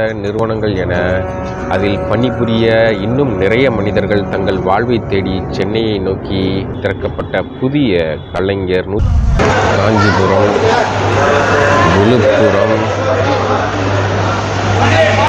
நிறுவனங்கள் என அதில் பணிபுரிய இன்னும் நிறைய மனிதர்கள் தங்கள் வாழ்வை தேடி சென்னையை நோக்கி திறக்கப்பட்ட புதிய கலைஞர் காஞ்சிபுரம் விழுப்புரம்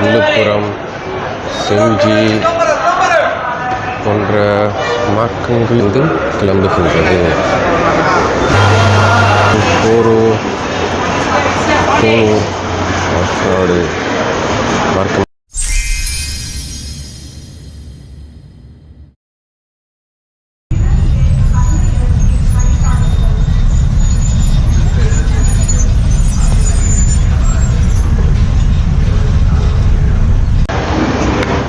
விழுப்புரம் செஞ்சி போன்ற மார்க்கங்கள் கிளம்புகின்றது.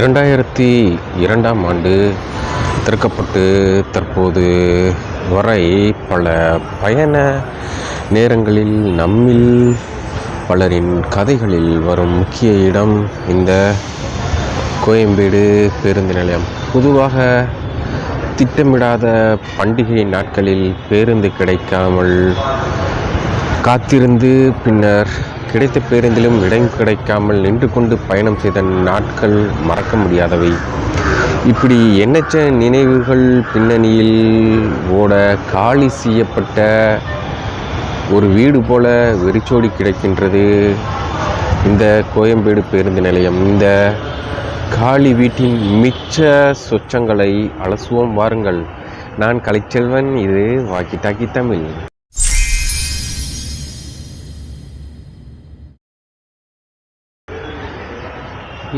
இரண்டாயிரத்தி இரண்டாம் ஆண்டு திறக்கப்பட்டு தற்போது வரை பல பயண நேரங்களில் நம்மில் பலரின் கதைகளில் வரும் முக்கிய இடம் இந்த கோயம்பேடு பேருந்து நிலையம். பொதுவாக திட்டமிடாத பண்டிகை நாட்களில் பேருந்து கிடைக்காமல் காத்திருந்து பின்னர் கிடைத்த பேருந்திலும் இடம் கிடைக்காமல் நின்று கொண்டு பயணம் செய்த நாட்கள் மறக்க முடியாதவை. இப்படி எண்ணற்ற நினைவுகள் பின்னணியில் ஓட காலி செய்யப்பட்ட ஒரு வீடு போல வெறிச்சோடி கிடைக்கின்றது. இந்த கோயம்பேடு பேருந்து நிலையம். இந்த காளி வீட்டின் மிச்ச சொச்சங்களை அலசுவோம் வாருங்கள். நான் கலைச்செல்வன் இது வாக்கி டாக்கி தமிழ்.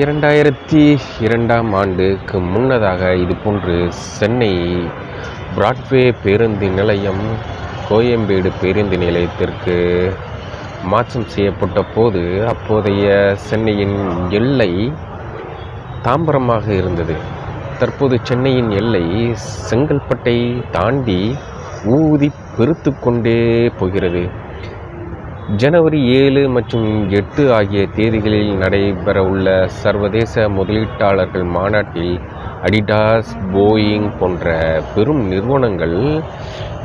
இரண்டாயிரத்தி இரண்டாம் ஆண்டுக்கு முன்னதாக இதுபோன்று சென்னை பிராட்வே பேருந்து நிலையம் கோயம்பேடு பேருந்து நிலையத்திற்கு மாற்றம் செய்யப்பட்ட போது அப்போதைய சென்னையின் எல்லை தாம்பரமாக இருந்தது. தற்போது சென்னையின் எல்லை செங்கல்பட்டை தாண்டி ஊதி பெருத்து கொண்டே போகிறது. ஜனவரி ஏழு மற்றும் எட்டு ஆகிய தேதிகளில் நடைபெறவுள்ள சர்வதேச முதலீட்டாளர்கள் மாநாட்டில் அடிடாஸ் போயிங் போன்ற பெரும் நிறுவனங்கள்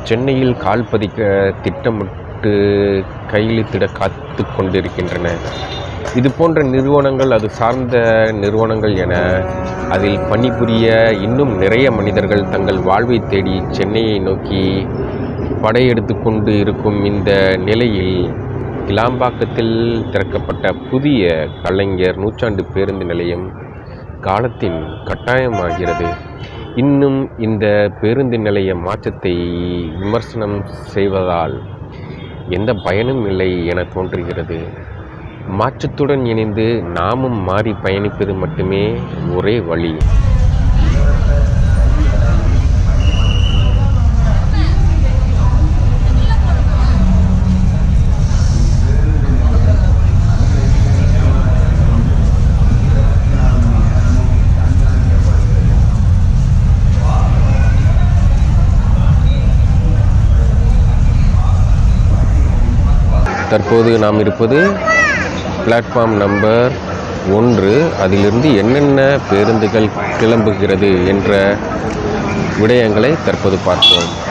சென்னையில் கால் பதிக்க திட்டமிட்டு கையெழுத்திட காத்து கொண்டிருக்கின்றன. இது போன்ற நிறுவனங்கள் அது சார்ந்த நிறுவனங்கள் என அதில் பணிபுரிய இன்னும் நிறைய மனிதர்கள் தங்கள் வாழ்வை தேடி சென்னையை நோக்கி படையெடுத்து கொண்டு இருக்கும் இந்த நிலையில் கிளாம்பாக்கத்தில் திறக்கப்பட்ட புதிய கலைஞர் நூற்றாண்டு பேருந்து நிலையம் காலத்தின் கட்டாயமாகிறது. இன்னும் இந்த பேருந்து நிலைய மாற்றத்தை விமர்சனம் செய்வதால் எந்த பயனும் இல்லை என தோன்றுகிறது. மாற்றத்துடன் இணைந்து நாமும் மாறி பயணிப்பது மட்டுமே ஒரே வழி. தற்போது நாம் இருப்பது பிளாட்ஃபார்ம் நம்பர் ஒன்று. அதிலிருந்து என்னென்ன பேருந்துகள் கிளம்புகிறது என்ற விடயங்களை தற்போது பார்ப்போம்.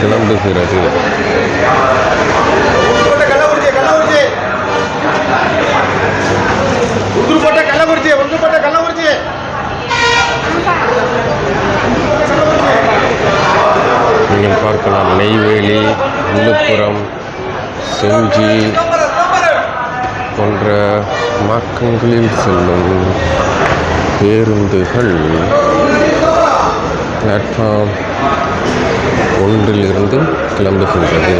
கிளம்புகிறது நீங்கள் பார்க்கலாம். நெய்வேலி விழுப்புரம் செஞ்சி போன்ற மார்க்கங்களில் செல்லும் பேருந்துகள் பிளாட்ஃபார்ம் ஒன்றிலிருந்து கிளம்புகின்றது.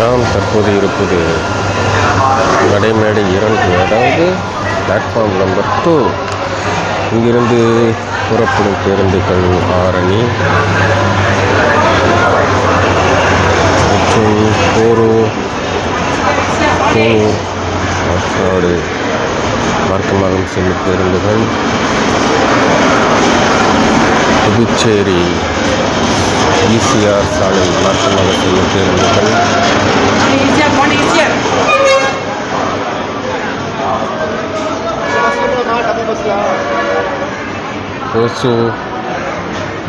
நாம் தற்போது இருப்பது நடைமேடை இரண்டு அதாவது பிளாட்ஃபார்ம் நம்பர் டூ இங்கிருந்து புறப்படும் பேருந்துகள் ஆரணி. போரோ போரோ மற்றாடு மார்க்கமாகும் செல்லும் பேருந்துகள் புதுச்சேரி ஈசிஆர் சாலை மாற்றமாக செல்லும் பேருந்துகள். ஓசூர்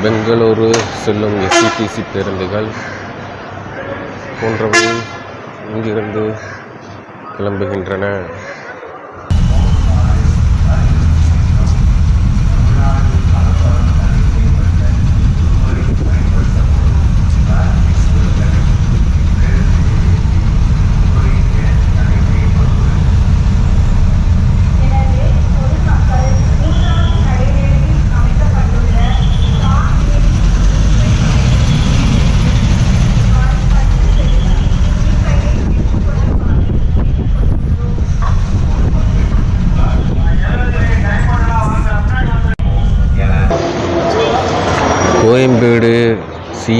பெங்களூரு செல்லும் எஸ்சிடிசி பேருந்துகள். போன்றவை இங்கிருந்து கிளம்புகின்றன.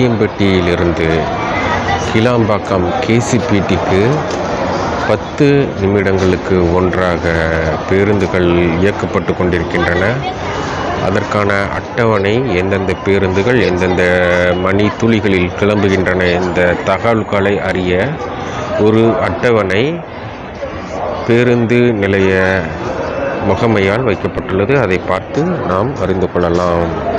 சிஎம்பட்டியிலிருந்து கிளாம்பாக்கம் கேசிபிடிக்கு பத்து நிமிடங்களுக்கு ஒன்றாக பேருந்துகள் இயக்கப்பட்டு கொண்டிருக்கின்றன. அதற்கான அட்டவணை எந்தெந்த பேருந்துகள் எந்தெந்த மணி துளிகளில் கிளம்புகின்றன இந்த தகவல்களை அறிய ஒரு அட்டவணை பேருந்து நிலைய முகமையால் வைக்கப்பட்டுள்ளது. அதை பார்த்து நாம் அறிந்து கொள்ளலாம்.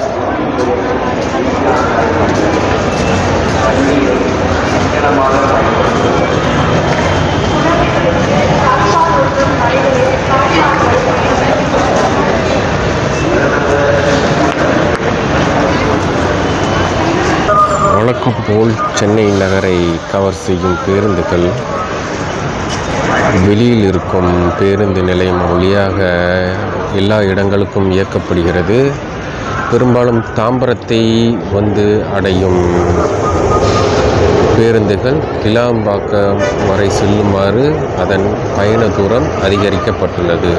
வழக்கம் போல் சென்னை நகரை கவர் செய்யும் பேருந்துகள் வெளியில் இருக்கும் பேருந்து நிலையம் வழியாக எல்லா இடங்களுக்கும் இயக்கப்படுகிறது. பெரும்பாலும் தாம்பரத்தை வந்து அடையும் பேருந்துகள் கிளாம்பாக்கம் வரை செல்லுமாறு அதன் பயண தூரம் அதிகரிக்கப்பட்டுள்ளது.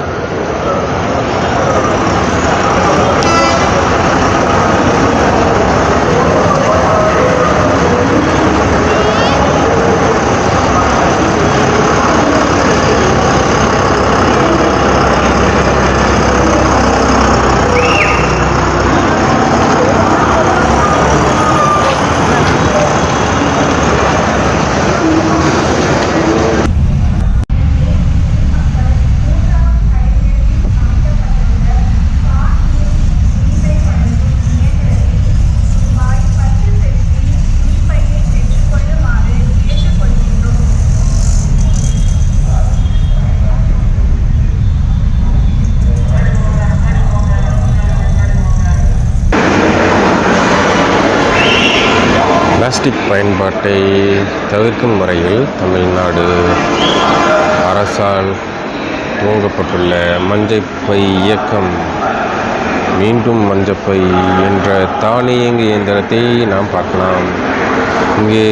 பிளாஸ்டிக் பயன்பாட்டை தவிர்க்கும் வரையில் தமிழ்நாடு அரசால் துவங்கப்பட்டுள்ள மஞ்சப்பை இயக்கம் மீண்டும் மஞ்சப்பை என்ற தானியங்கு இயந்திரத்தை நாம் பார்க்கலாம். இங்கே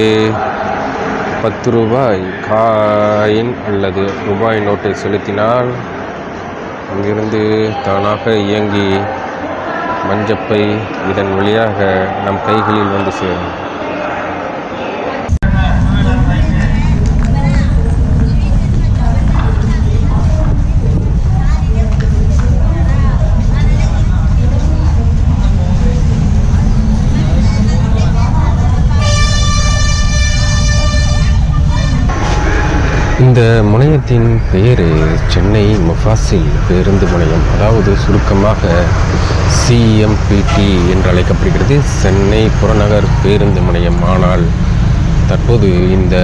பத்து ரூபாய் காயின் அல்லது ரூபாய் நோட்டை செலுத்தினால் அங்கிருந்து தானாக இயங்கி மஞ்சப்பை இதன் வழியாக நம் கைகளில் வந்து சேரும். இந்த முனையத்தின் பேர் சென்னை முஃபாசில் பேருந்து முனையம் அதாவது சுருக்கமாக சிஎம்பிடி என்று அழைக்கப்படுகிறது. சென்னை புறநகர் பேருந்து முனையம். ஆனால் தற்போது இந்த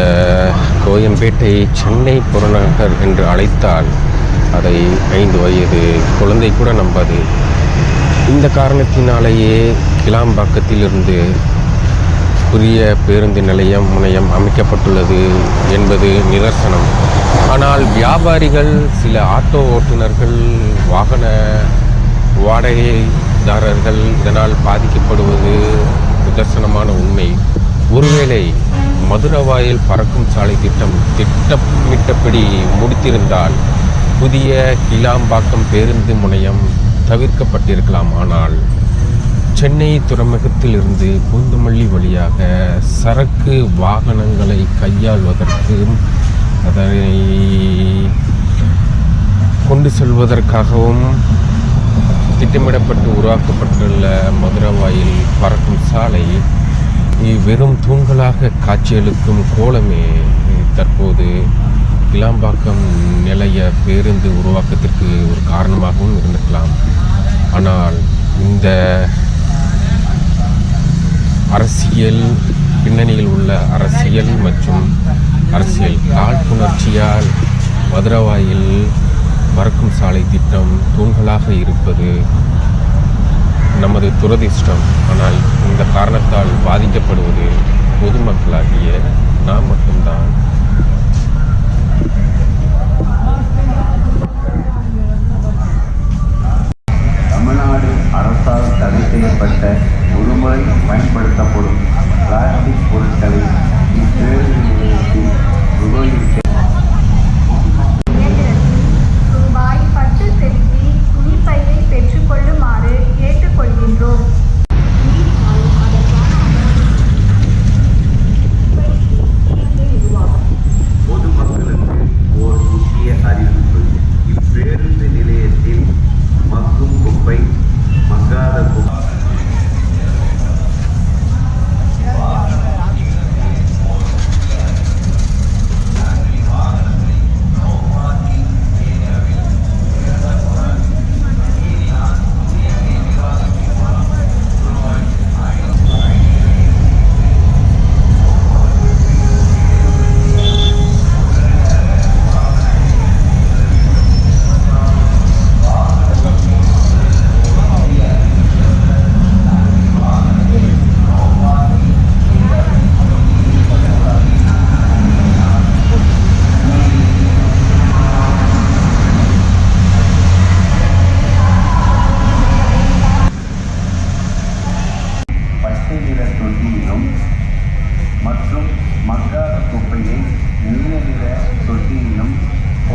கோயம்பேட்டை சென்னை புறநகர் என்று அழைத்தால் அதை ஐந்து வயது குழந்தை கூட நம்பாது. இந்த காரணத்தினாலேயே கிளாம்பாக்கத்திலிருந்து புதிய பேருந்து நிலையம் முனையம் அமைக்கப்பட்டுள்ளது என்பது நிதர்சனம். ஆனால் வியாபாரிகள் சில ஆட்டோ ஓட்டுநர்கள் வாகன வாடகைதாரர்கள் இதனால் பாதிக்கப்படுவது நிதர்சனமான உண்மை. ஒருவேளை மதுரவாயில் பறக்கும் சாலை திட்டம் திட்டமிட்டபடி முடித்திருந்தால் புதிய கிளாம்பாக்கம் பேருந்து முனையம் தவிர்க்கப்பட்டிருக்கலாம் ஆனால் சென்னை துறைமுகத்திலிருந்து பூந்தமல்லி வழியாக சரக்கு வாகனங்களை கையாள்வதற்கும் அதனை கொண்டு செல்வதற்காகவும் திட்டமிடப்பட்டு உருவாக்கப்பட்டுள்ள மதுரவாயில் பறக்கும் சாலை வெறும் தூண்களாக காட்சியளிக்கும் கோலமே தற்போது கிளாம்பாக்கம் நிலைய பேருந்து உருவாக்கத்திற்கு ஒரு காரணமாகவும் இருந்திருக்கலாம். ஆனால் இந்த அரசியல் பின்னணியில் உள்ள அரசியல் மற்றும் அரசியல் காழ்ப்புணர்ச்சியால் மதுரவாயில் மறக்கும் சாலை திட்டம் தூண்களாக இருப்பது நமது துரதிர்ஷ்டம். ஆனால் இந்த காரணத்தால் பாதிக்கப்படுவது பொதுமக்களாகிய நாம் மட்டும்தான். பயன்படுத்தப்படும் பிளாஸ்டிக்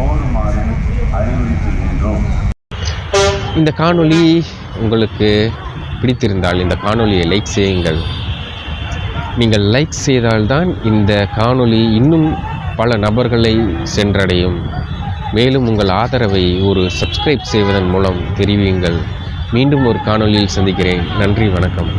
போடுமாறு அறிவுறுத்துகின்றோம். இந்த காணொளி உங்களுக்கு பிடித்திருந்தால் இந்த காணொளியை லைக் செய்யுங்கள். நீங்கள் லைக் செய்தால்தான் இந்த காணொளி இன்னும் பல நபர்களை சென்றடையும். மேலும் உங்கள் ஆதரவை ஒரு சப்ஸ்கிரைப் செய்வதன் மூலம் தெரிவியுங்கள். மீண்டும் ஒரு காணொளியில் சந்திக்கிறேன். நன்றி வணக்கம்.